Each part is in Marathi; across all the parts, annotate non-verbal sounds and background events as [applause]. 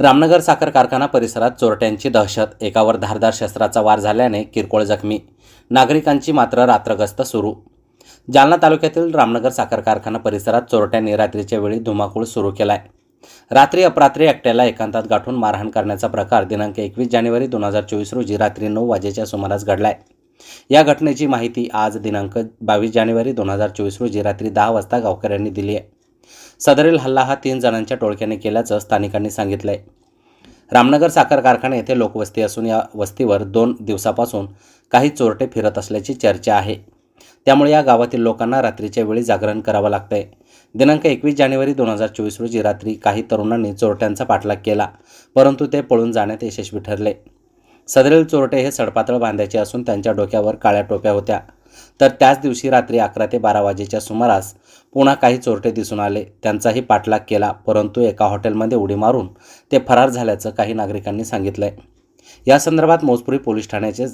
रामनगर साखर कारखाना परिसरात चोरट्यांची दहशत एकावर धारदार शस्त्राचा वार झाल्याने किरकोळ जखमी. नागरिकांची मात्र रात्रगस्त सुरू. जालना तालुक्यातील रामनगर साखर कारखाना परिसरात चोरट्यांनी रात्रीच्या वेळी धुमाकूळ सुरू केलाय. रात्री अपरात्री एकट्याला एकांतात गाठून मारहाण करण्याचा प्रकार दिनांक एकवीस जानेवारी दोन हजार चोवीस रोजी रात्री नऊ वाजेच्या सुमारास घडलाय. या घटनेची माहिती आज दिनांक बावीस जानेवारी दोन हजार चोवीस रोजी रात्री दहा वाजता गावकऱ्यांनी दिली आहे. सदरील हल्ला हा तीन जणांच्या टोळक्याने केल्याचं स्थानिकांनी सांगितलंय. रामनगर साखर कारखाना येथे लोकवस्ती असून या वस्तीवर दोन दिवसापासून काही चोरटे फिरत असल्याची चर्चा आहे. त्यामुळे या गावातील लोकांना रात्रीच्या वेळी जागरण करावं लागतंय. दिनांक एकवीस जानेवारी दोन हजार चोवीस रोजी रात्री काही तरुणांनी चोरट्यांचा पाठलाग केला परंतु ते पळून जाण्यात यशस्वी ठरले. सदरील चोरटे हे सडपातळ बांधायचे असून त्यांच्या डोक्यावर काळ्या टोप्या होत्या. तर त्याच दिवशी रात्री अकरा ते बारा वाजेच्या सुमारास पुन्हा काही चोरटे दिसून आले. त्यांचाही पाठलाग केला परंतु एका हॉटेलमध्ये उडी मारून ते फरार झाल्याचं काही नागरिकांनी सांगितलंय. या संदर्भात मोजपुरी पोलीस ठाण्याचे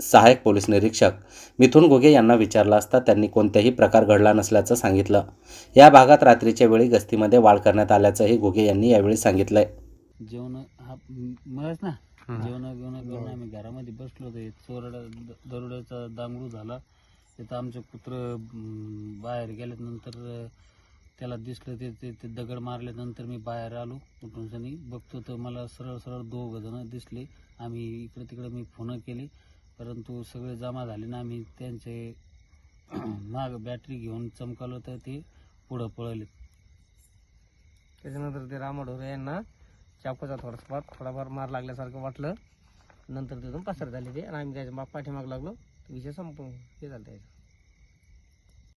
सहाय्यक पोलीस निरीक्षक मिथुन घुगे यांना विचारलं असता त्यांनी कोणत्याही प्रकार घडला नसल्याचं सांगितलं. या भागात रात्रीच्या वेळी गस्तीमध्ये वाढ करण्यात आल्याचंही घुगे यांनी यावेळी सांगितलंय. जेवण हा मळच ना. जेवण बिवणं बसलो ते चोरडा द- दरोड्याचा दांगडू झाला. तिथं आमचं कुत्र बाहेर गेल्यानंतर त्याला दिसलं ते ते ते दगड मारल्यानंतर मी बाहेर आलो. कुठून बघतो तर मला सरळ सरळ दोघं जण दिसले. आम्ही इकडे तिकडे मी फोन केले. परंतु सगळे जमा झाले ना आम्ही त्यांचे [clears throat] माग बॅटरी घेऊन चमकावलं तर ते पुढं पळले त्याच्यानंतर ते रामाढोरे यांना चाकूचा थोडासा थोडाफार मार लागल्यासारखं वाटलं. नंतर तिथून पसार झाले ते. आणि आम्ही त्याच्या पाठीमाग लागलो. विषय संपून हे झालं त्याचं.